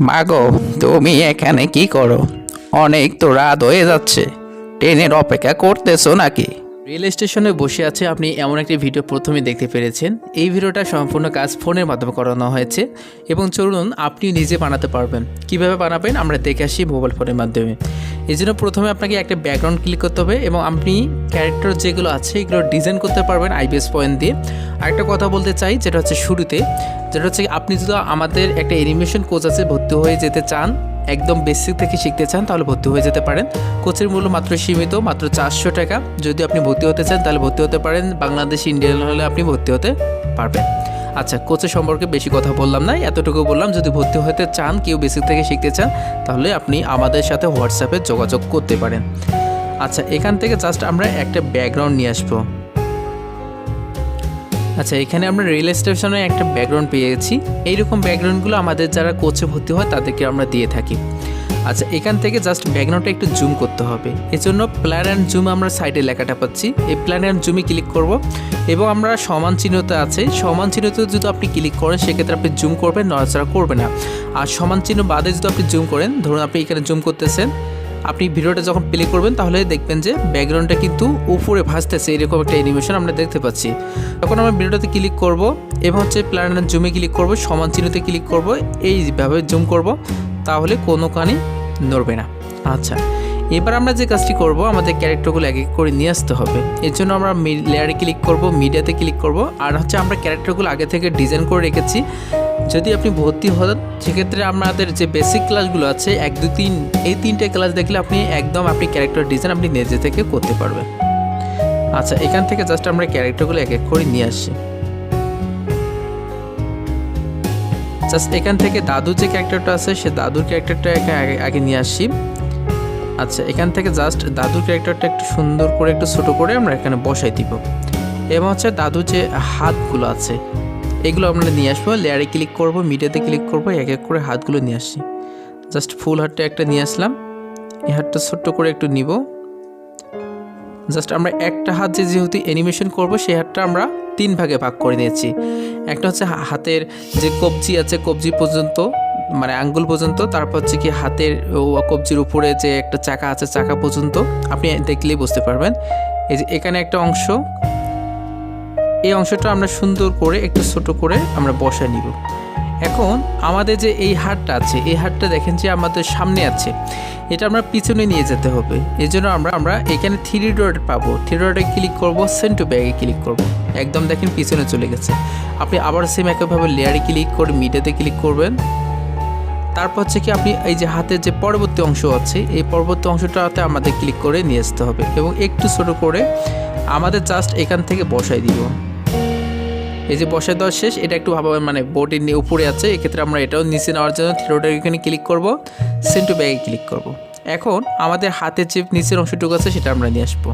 মাগো তুমি এখানে কি করো? অনেক তো রাত হয়ে যাচ্ছে। ট্রেনের অপেক্ষা করতেছো নাকি? রেল স্টেশনে বসে আছে আপনি এমন একটি ভিডিও প্রথমে দেখতে পেরেছেন। এই ভিডিওটা সম্পূর্ণ কাজ ফোনের মাধ্যমে করানো হয়েছে এবং চলুন আপনি নিজে বানাতে পারবেন। কীভাবে বানাবেন আমরা দেখে আসি মোবাইল ফোনের মাধ্যমে। এই জন্য প্রথমে আপনাকে একটা ব্যাকগ্রাউন্ড ক্লিক করতে হবে এবং আপনি ক্যারেক্টার যেগুলো আছে এগুলো ডিজাইন করতে পারবেন আইবিএস পয়েন্ট দিয়ে। আরেকটা কথা বলতে চাই, যেটা হচ্ছে শুরুতে, যেটা হচ্ছে আপনি যদি আমাদের একটা অ্যানিমেশন কোচ আছে ভর্তি হয়ে যেতে চান একদম বেসিক থেকে শিখতে চান, তাহলে ভর্তি হয়ে যেতে পারেন। কোচের মূল্য মাত্র সীমিত, মাত্র চারশো টাকা। যদি আপনি ভর্তি হতে চান, তাহলে ভর্তি হতে পারেন। বাংলাদেশ, ইন্ডিয়ান হলে আপনি ভর্তি হতে পারবেন। আচ্ছা কোচের সম্পর্কে বেশি কথা বললাম না, এতটুকু বললাম। যদি ভর্তি হতে চান, কেউ বেসিক থেকে শিখতে চান, তাহলে আপনি আমাদের সাথে হোয়াটসঅ্যাপে যোগাযোগ করতে পারেন। আচ্ছা এখান থেকে জাস্ট আমরা একটা ব্যাকগ্রাউন্ড নিয়ে আসব। আচ্ছা এখানে আমরা রেল স্টেশনে একটা ব্যাকগ্রাউন্ড পেয়ে গেছি এইরকম ব্যাকগ্রাউন্ডগুলো আমাদের যারা কোচে ভর্তি হয়, তাদেরকে আমরা দিয়ে থাকি। আচ্ছা এখান থেকে জাস্ট ব্যাকগ্রাউন্ডটা একটু জুম করতে হবে। এজন্য প্ল্যান অ্যান্ড জুম আমরা সাইডে লেখাটা পাচ্ছি। এই প্ল্যান অ্যান্ড জুমে ক্লিক করব। এবং আমরা সমান চিহ্নতে আছে। সমান চিহ্নতে যদি আপনি ক্লিক করেন, সেক্ষেত্রে আপনি জুম করবেন, নড়াচড়া করবে না। আর সমান চিহ্ন বাদে যদি আপনি জুম করেন, ধরুন আপনি এখানে জুম করতেছেন। আপনি ভিডিওটা যখন প্লে করবেন, তাহলে দেখবেন যে ব্যাকগ্রাউন্ডটা কিন্তু উপরে ভাসতেছে। এরকম একটা অ্যানিমেশন আমরা দেখতে পাচ্ছি। তখন আমরা ভিডিওটাতে ক্লিক করব এবং হচ্ছে প্ল্যানেট জুমে ক্লিক করব, সমান চিহ্নতে ক্লিক করব এইভাবে জুম করব, তাহলে কোনো কানই নড়বে না। আচ্ছা এবার আমরা যে কাজটি করব, আমাদের ক্যারেক্টারগুলো এক এক করে নিয়ে আসতে হবে। এর জন্য আমরা লেয়ারে ক্লিক করব মিডিয়াতে ক্লিক করব, আর হচ্ছে আমরা ক্যারেক্টারগুলো আগে থেকে ডিজাইন করে রেখেছি। যদি আপনি ভর্তি হন, সেক্ষেত্রে আমাদের যে বেসিক ক্লাসগুলো আছে, এক, দু, তিন, এই তিনটে ক্লাস দেখলে আপনি একদম আপনি ক্যারেক্টার ডিজাইন আপনি নিজে থেকে করতে পারবেন। আচ্ছা এখান থেকে জাস্ট আমরা ক্যারেক্টারগুলো এক এক করে নিয়ে আসছি জাস্ট এখান থেকে দাদুর যে ক্যারেক্টারটা আছে, সে দাদুর ক্যারেক্টারটা আগে আগে নিয়ে আসছি আচ্ছা এখান থেকে জাস্ট দাদুর ক্যারেক্টারটা একটু সুন্দর করে, একটু ছোটো করে আমরা এখানে বসাই দিব। এবং হচ্ছে দাদুর যে হাতগুলো আছে এগুলো আমরা নিয়ে আসব। লেয়ারে ক্লিক করব মিডিয়াতে ক্লিক করব, এক এক করে হাতগুলো নিয়ে আসছি। জাস্ট ফুল হাতটা একটা নিয়ে আসলাম। এই হাতটা ছোট্ট করে একটু নিব। জাস্ট আমরা একটা হাত যে যেহেতু অ্যানিমেশন করব, সেই হাতটা আমরা তিন ভাগে ভাগ করে নিয়েছি। একটা হচ্ছে হাতের যে কবজি আছে, কবজি পর্যন্ত মানে আঙ্গুল পর্যন্ত, তারপর হচ্ছে কি হাতের কবজির উপরে যে একটা চাকা আছে, চাকা পর্যন্ত, আপনি দেখলেই বুঝতে পারবেন। এই যে এখানে একটা অংশ এই অংশটা আমরা সুন্দর করে, একটু ছোট করে আমরা বসায় নিব। এখন আমাদের যে এই হাটটা আছে, এই হাটটা দেখেন যে আমাদের সামনে আছে। এটা আমরা পিছনে নিয়ে যেতে হবে। এই জন্য আমরা আমরা এখানে থ্রি ডট পাবো। থ্রি ডটে ক্লিক করব, সেন্ট টু ব্যাগে ক্লিক করব। একদম দেখেন পিছনে চলে গেছে। আপনি আবার সেম একইভাবে লেয়ারে ক্লিক করে মিডিয়াতে ক্লিক করবেন। তারপর হচ্ছে কি আপনি এই যে হাতের যে পরবর্তী অংশ আছে, এই পরবর্তী অংশটাতে আমাদের ক্লিক করে নিয়ে আসতে হবে। এবং একটু ছোটো করে আমাদের জাস্ট এখান থেকে বসাই দিব। এই যে বসায় দেওয়া শেষ, এটা একটু ভাবে মানে বোর্ডের উপরে আছে, এক্ষেত্রে আমরা এটাও নিচে নেওয়ার জন্য থ্রোটার এখানে ক্লিক করব সেন্টু ব্যাগে ক্লিক করব। এখন আমাদের হাতের যে নিচের অংশটুকু আছে, সেটা আমরা নিয়ে আসব।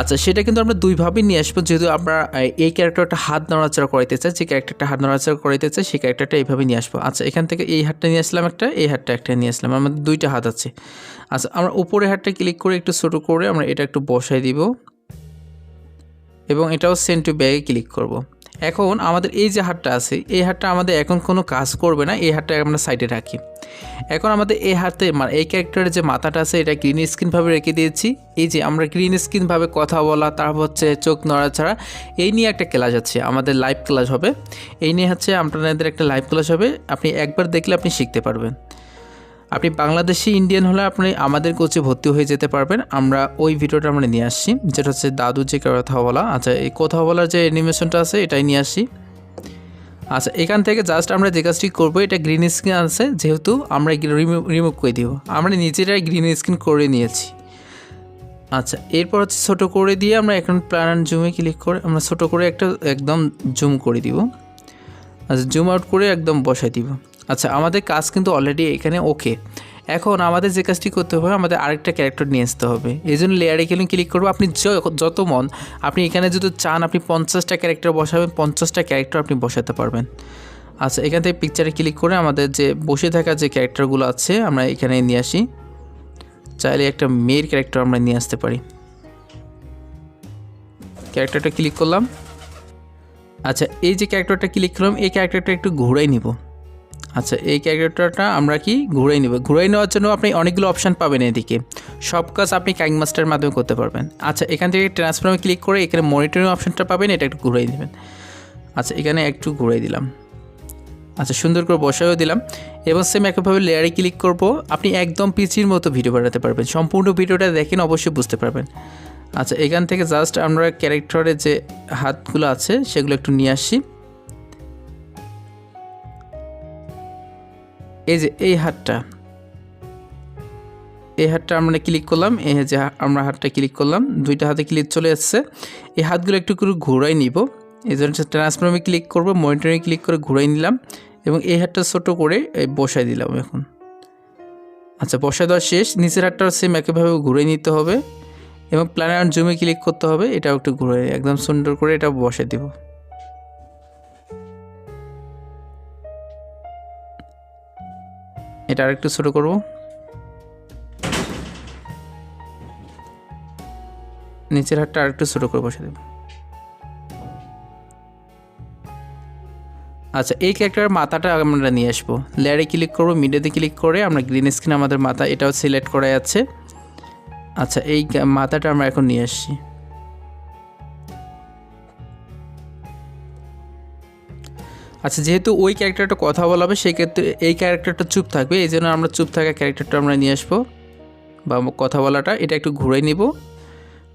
আচ্ছা সেটা কিন্তু আমরা দুইভাবেই নিয়ে আসব, যেহেতু আমরা এই ক্যারেক্টারটা হাত নড়াচড়া করাইতে চাই, যে ক্যারেক্টারটা হাত নড়াচড়া করাইতে চাই, সেই ক্যারেক্টারটা এইভাবে নিয়ে আসব। আচ্ছা এখান থেকে এই হাতটা নিয়ে আসলাম একটা, এই হাতটা একটা নিয়ে আসলাম, আমাদের দুইটা হাত আছে। আচ্ছা আমরা উপরে হাতটা ক্লিক করে একটু ছোটো করে আমরা এটা একটু বসাই দিব। এবং এটাও সেন্ড টু ব্যাগে ক্লিক করব। এখন আমাদের এই যে হাটটা আছে, এই হাটটা আমাদের এখন কোনো কাজ করবে না, এই হাটটা আমরা সাইডে রাখি। এখন আমাদের এই হাতে মানে এই ক্যারেক্টারের যে মাথাটা আছে, এটা গ্রিন স্ক্রিনভাবে রেখে দিয়েছি। এই যে আমরা গ্রিন স্ক্রিনভাবে কথা বলা, তারপর হচ্ছে চোখ নড়াছাড়া এই নিয়ে একটা ক্লাস আছে, আমাদের লাইভ ক্লাস হবে। এই নিয়ে হচ্ছে আপনাদের একটা লাইভ ক্লাস হবে, আপনি একবার দেখলে আপনি শিখতে পারবেন। আপনি বাংলাদেশি ইন্ডিয়ান হলে আপনি আমাদের কোচে ভর্তি হয়ে যেতে পারবেন। আমরা ওই ভিডিওটা আমরা নিয়ে আসছি। যেটা হচ্ছে দাদু যে কথা বলা। আচ্ছা এই কথা বলার যে অ্যানিমেশনটা আছে, এটাই নিয়ে আসি। আচ্ছা এখান থেকে জাস্ট আমরা যে কাজটি করব, এটা গ্রিন স্ক্রিন আছে। যেহেতু আমরা রিমুভ রিমুভ করে দিব। আমরা নিজেরাই গ্রিন স্ক্রিন করে নিয়েছি। আচ্ছা এরপর হচ্ছে ছোটো করে দিয়ে আমরা এখন প্ল্যান জুমে ক্লিক করে, আমরা ছোটো করে একটা একদম জুম করে দিব। আচ্ছা জুম আউট করে একদম বসাই দিব। আচ্ছা আমাদের কাজ কিন্তু অলরেডি এখানে ওকে এখন আমাদের যে কাজটি করতে হবে, আমাদের আরেকটা ক্যারেক্টার নিয়ে আসতে হবে। এই জন্য লেয়ারে গেলে ক্লিক করব। আপনি যত মন, আপনি এখানে যদি চান, আপনি পঞ্চাশটা ক্যারেক্টার বসাবেন, পঞ্চাশটা ক্যারেক্টার আপনি বসাতে পারবেন। আচ্ছা এখান থেকে পিকচারে ক্লিক করে আমাদের যে, বসে থাকা যে ক্যারেক্টারগুলো আছে, আমরা এখানে নিয়ে আসি। চাইলে একটা মেয়ের ক্যারেক্টার আমরা নিয়ে আসতে পারি। ক্যারেক্টারটা ক্লিক করলাম। আচ্ছা এই যে ক্যারেক্টারটা ক্লিক করলাম, এই ক্যারেক্টারটা একটু ঘুরাই নিব। আচ্ছা এই ক্যারেক্টারটা আমরা কি ঘুরাই নেব? ঘুরাই নেওয়ার জন্য আপনি অনেকগুলো অপশান পাবেন এদিকে। সব কাজ আপনি কাইং মাস্টারের মাধ্যমে করতে পারবেন। আচ্ছা এখান থেকে ট্রান্সফর্মে ক্লিক করে এখানে মনিটরিং অপশানটা পাবেন, এটা একটু ঘুরাই দেবেন আচ্ছা এখানে একটু ঘুরাই দিলাম। আচ্ছা সুন্দর করে বসায়ও দিলাম। এবং সেম একইভাবে লেয়ারে ক্লিক করব। আপনি একদম পিচির মতো ভিডিও বানাতে পারবেন। সম্পূর্ণ ভিডিওটা দেখেন, অবশ্যই বুঝতে পারবেন। আচ্ছা এখান থেকে জাস্ট আমরা ক্যারেক্টারের যে হাতগুলো আছে, সেগুলো একটু নিয়ে আসি। এই যে এই হাতটা এই হাতটা আমরা ক্লিক করলাম, এই যে আমরা হাতটা ক্লিক করলাম, দুইটা হাতে ক্লিক চলে আসছে। এই হাতগুলো একটু করে ঘোরাই নিব। এই জন্য ট্রান্সফর্মে ক্লিক করব মনিটরিং ক্লিক করে ঘুরাই নিলাম এবং এই হাতটা ছোটো করে বসাই দিলাম এখন। আচ্ছা বসাই দেওয়া শেষ। নিচের হাতটা সেম একইভাবে ঘুরে নিতে হবে এবং প্ল্যানার জুমে ক্লিক করতে হবে, এটাও একটু ঘুরে একদম সুন্দর করে এটা বসাই দিব। এটা আরেকটু ছোটো করব। নিচের হাতটা আরেকটু ছোটো করে বসে দেব আচ্ছা এই ক্যারেক্টারের মাথাটা আমরা নিয়ে আসব। লেয়ারে ক্লিক করব মিডিয়াতে ক্লিক করে আমরা গ্রিন স্ক্রিন আমাদের মাথা এটাও সিলেক্ট করা যাচ্ছে। আচ্ছা এই মাথাটা আমরা এখন নিয়ে আসছি। আচ্ছা যেহেতু ওই ক্যারেক্টারটা কথা বলাবে সেই ক্ষেত্রে এই ক্যারেক্টারটা চুপ থাকবে। এই জন্য আমরা চুপ থাকা ক্যারেক্টারটা আমরা নিয়ে আসব। বা কথা বলাটা, এটা একটু ঘুরাই নিব।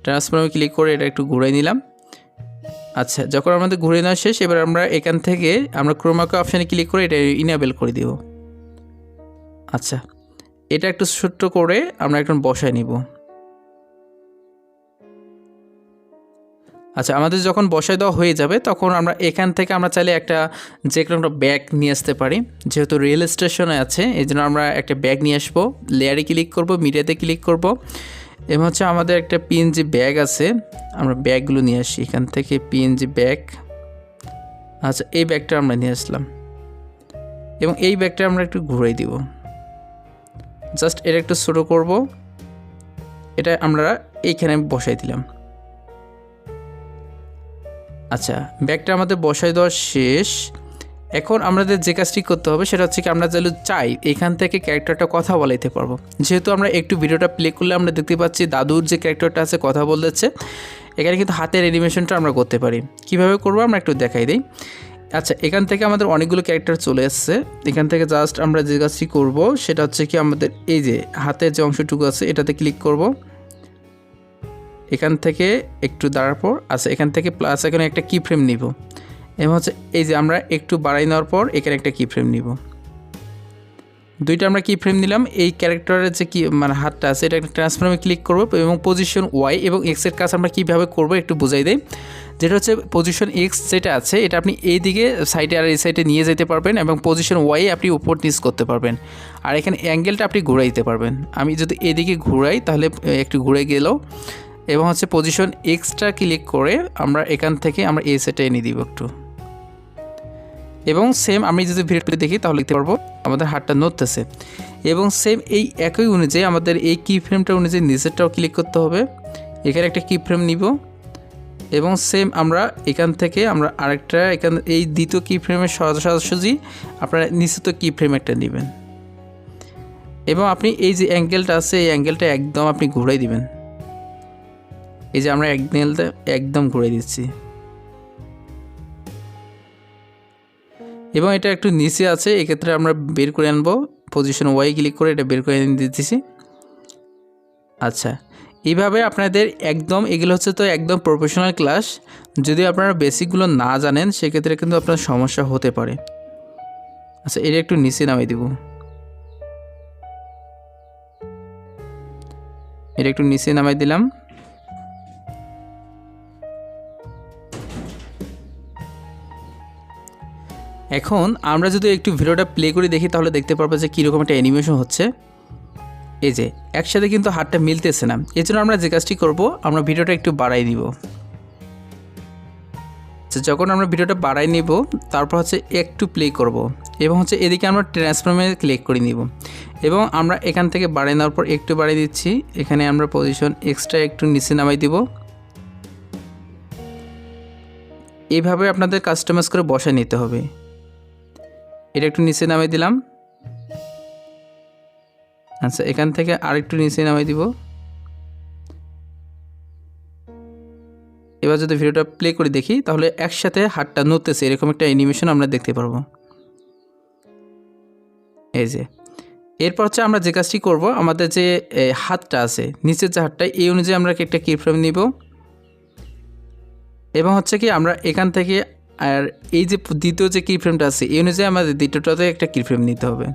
ট্রান্সফর্মে ক্লিক করে এটা একটু ঘুরাই নিলাম। আচ্ছা যখন আমাদের ঘুরে নেওয়া শেষ, এবার আমরা এখান থেকে আমরা ক্রোমাকে অপশানে ক্লিক করে এটা ইনেবল করে দিব। আচ্ছা এটা একটু ছোট্ট করে আমরা এখন বসায় নিব। আচ্ছা আমাদের যখন বসায় দেওয়া হয়ে যাবে, তখন আমরা এখান থেকে আমরা চাইলে একটা যে কোনো একটা ব্যাগ নিয়ে আসতে পারি। যেহেতু রেল স্টেশনে আছে, এই জন্য আমরা একটা ব্যাগ নিয়ে আসব। লেয়ারে ক্লিক করব মিডিয়াতে ক্লিক করব। এবং হচ্ছে আমাদের একটা পিএনজি ব্যাগ আছে, আমরা ব্যাগগুলো নিয়ে আসি। এখান থেকে পিএনজি ব্যাগ আচ্ছা এই ব্যাগটা আমরা নিয়ে আসলাম। এবং এই ব্যাগটা আমরা একটু ঘুরাই দিব। জাস্ট এটা একটু ছোটো করব। এটা আমরা এইখানে বসাই দিলাম। আচ্ছা ব্যাগটা আমাদের বসাই দেওয়া শেষ। এখন আমাদের যে কাজটি করতে হবে সেটা হচ্ছে কি আমরা যদি চাই এখান থেকে ক্যারেক্টারটা কথা বলাইতে পারব। যেহেতু আমরা একটু ভিডিওটা প্লে করলে আমরা দেখতে পাচ্ছি দাদুর যে ক্যারেক্টারটা আছে, কথা বলতেছে, এখানে কিন্তু হাতের অ্যানিমেশনটা আমরা করতে পারি। কীভাবে করব আমরা একটু দেখাই দিই। আচ্ছা এখান থেকে আমাদের অনেকগুলো ক্যারেক্টার চলে এসছে। এখান থেকে জাস্ট আমরা যে কাজটি করব সেটা হচ্ছে কি আমাদের এই যে হাতের যে অংশটুকু আছে, এটাতে ক্লিক করব। এখান থেকে একটু দাঁড়ার পর আচ্ছা এখান থেকে প্লাস এখানে একটা কি ফ্রেম নিব। এবং হচ্ছে এই যে আমরা একটু বাড়াই নেওয়ার পর এখানে একটা কি ফ্রেম নিব। দুইটা আমরা কি ফ্রেম নিলাম। এই ক্যারেক্টারের যে কি মানে হাতটা আছে, এটা একটা ট্রান্সফর্মে ক্লিক করব এবং পজিশন ওয়াই এবং এক্সের কাজ আমরা কীভাবে করব একটু বোঝাই দেয় যেটা হচ্ছে পজিশন এক্স যেটা আছে, এটা আপনি এই দিকে সাইডে আর এই সাইডে নিয়ে যেতে পারবেন এবং পজিশন ওয়াই আপনি উপর নিচ করতে পারবেন। আর এখানে অ্যাঙ্গেলটা আপনি ঘুরাই দিতে পারবেন। আমি যদি এদিকে ঘুরাই, তাহলে একটু ঘুরে গেলেও এবং হচ্ছে পজিশন এক্সট্রা ক্লিক করে আমরা এখান থেকে আমরা এই সেটে এনে দিব একটু। এবং সেম আমি যদি ভিডিওটি দেখি তাহলে লিখতে পারব আমাদের হাতটা নড়তেছে। এবং সেম এই একই অনুযায়ী আমাদের এই কি ফ্রেমটা অনুযায়ী নিচেরটাও ক্লিক করতে হবে। এখানে একটা কি ফ্রেম নিব। এবং সেম আমরা এখান থেকে আমরা আরেকটা এখান এই দ্বিতীয় কি ফ্রেমের সোজাসুজি আপনারা নিশ্চিত কি ফ্রেম একটা নেবেন। এবং আপনি এই যে অ্যাঙ্গেলটা আছে, এই অ্যাঙ্গেলটা একদম আপনি ঘুরাই দিবেন। এই যে আমরা এক অ্যাঙ্গেলটা একদম ঘুরে দিচ্ছি। এবং এটা একটু নিচে আছে, এক্ষেত্রে আমরা বের করে আনব। পজিশন ওয়াই ক্লিক করে এটা বের করে দিতেছি। আচ্ছা এইভাবে আপনাদের একদম, এগুলো হচ্ছে তো একদম প্রফেশনাল ক্লাস যদি আপনারা বেসিকগুলো না জানেন, সেক্ষেত্রে কিন্তু আপনার সমস্যা হতে পারে। আচ্ছা এটা একটু নিচে নামিয়ে দিব। এটা একটু নিচে নামাই দিলাম। এখন আমরা যদি একটু ভিডিওটা প্লে করে দেখি তাহলে দেখতে পারব যে কীরকম একটা অ্যানিমেশন হচ্ছে। এই যে একসাথে কিন্তু হাতটা মিলতেছে না। এই জন্য আমরা যে কাজটি করব আমরা ভিডিওটা একটু বাড়াই দিব আচ্ছা, যখন আমরা ভিডিওটা বাড়াই নিব তারপর হচ্ছে একটু প্লে করব। এবং হচ্ছে এদিকে আমরা ট্রান্সফর্মে ক্লিক করে নিব। এবং আমরা এখান থেকে বাড়াই নেওয়ার পর একটু বাড়িয়ে দিচ্ছি। এখানে আমরা পজিশন এক্সট্রা একটু নিচে নামাই দিব। এইভাবে আপনাদের কাস্টমাইজ করে বসায় নিতে হবে। এটা একটু নিচে নামিয়ে দিলাম। আচ্ছা এখান থেকে আরেকটু নিচে নামিয়ে দিব। এবার যদি ভিডিওটা প্লে করে দেখি, তাহলে একসাথে হাতটা নড়তেছে, এরকম একটা অ্যানিমেশন আমরা দেখতে পারব। এই যে। এরপর হচ্ছে আমরা যে কাজটি করব, আমাদের যে হাতটা আছে, নিচের যে হাতটা, এই অনুযায়ী আমরা একটা কি ফ্রেম নিব। এবং হচ্ছে কি, আমরা এখান থেকে আর এই যে দ্বিতীয় যে কি ফ্রেমটা আছে, এই অনুযায়ী আমাদের দ্বিতীয়টাতে একটা কি ফ্রেম নিতে হবে।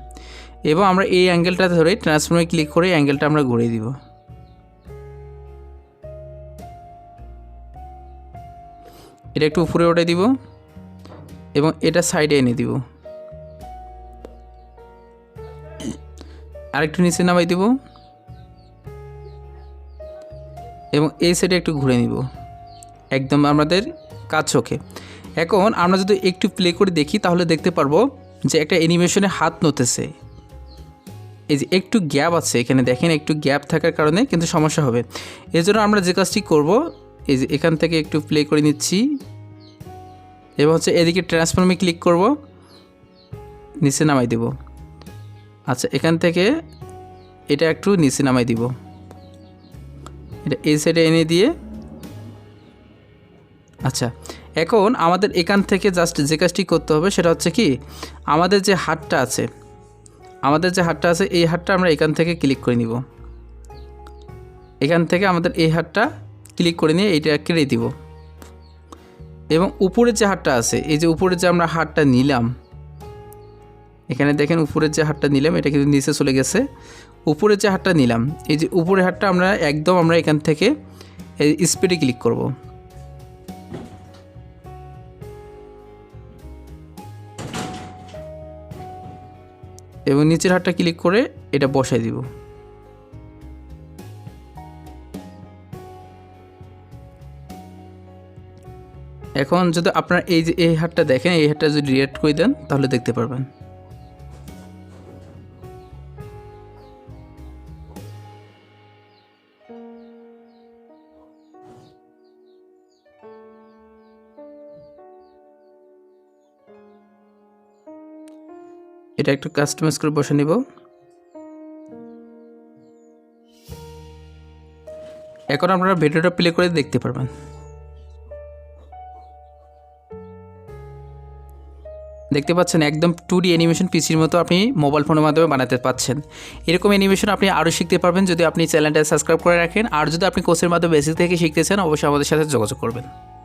এবং আমরা এই অ্যাঙ্গেলটা ধরে ট্রান্সফর্মে ক্লিক করে অ্যাঙ্গেলটা আমরা ঘুরিয়ে দিব। এটা একটু উপরে উঠে দিব এবং এটা সাইডে এনে দিব। আরেকটু নিচে নামাই দিব এবং এই সাইডে একটু ঘুরে নিব। একদম আমাদের কাজ চোখে। এখন আমরা যদি একটু প্লে করে দেখি, তাহলে দেখতে পারব যে একটা অ্যানিমেশনে হাত নতেছে এই যে একটু গ্যাপ আছে এখানে, দেখেন একটু গ্যাপ থাকার কারণে কিন্তু সমস্যা হবে। এই জন্য আমরা যে কাজটি করব, এই যে এখান থেকে একটু প্লে করে নিচ্ছি। এবং হচ্ছে এদিকে ট্রান্সফর্মে ক্লিক করব, নিচে নামাই দেব। আচ্ছা এখান থেকে এটা একটু নিচে নামাই দিব। এটা এই সাইডে এনে দিয়ে আচ্ছা এখন আমাদের এখান থেকে জাস্ট যে কাজটি করতে হবে সেটা হচ্ছে কি, আমাদের যে হাতটা আছে, আমাদের যে হাতটা আছে, এই হাতটা আমরা এখান থেকে ক্লিক করে নিব। এখান থেকে আমাদের এই হাতটা ক্লিক করে নিয়ে এইটা কেটে দিব। এবং উপরের যে হাতটা আছে, এই যে উপরে যে আমরা হাতটা নিলাম, এখানে দেখেন উপরের যে হাতটা নিলাম, এটা কিন্তু নিচে চলে গেছে। উপরের যে হাতটা নিলাম, এই যে উপরের হাতটা আমরা একদম আমরা এখান থেকে স্পিডে ক্লিক করব। এবং নিচের হাতটা ক্লিক করে এটা বসাই দিব। এখন যদি আপনার এই যে, এই হাতটা দেখেন, এই হাতটা যদি রিয়েক্ট করে দেন, তাহলে দেখতে পারবেন। এটা একটু কাস্টমাইজ করে বসে নিব। এখন আপনারা ভিডিওটা প্লে করে দেখতে পারবেন। দেখতে পাচ্ছেন একদম টু ডি অ্যানিমেশন পিসির মতো আপনি মোবাইল ফোনের মাধ্যমে বানাতে পাচ্ছেন। এরকম অ্যানিমেশন আপনি আরও শিখতে পারবেন যদি আপনি চ্যানেলটা সাবস্ক্রাইব করে রাখেন। আর যদি আপনি কোর্সের মাধ্যমে বেসিক থেকে শিখতে চান, অবশ্যই আমাদের সাথে যোগাযোগ করবেন।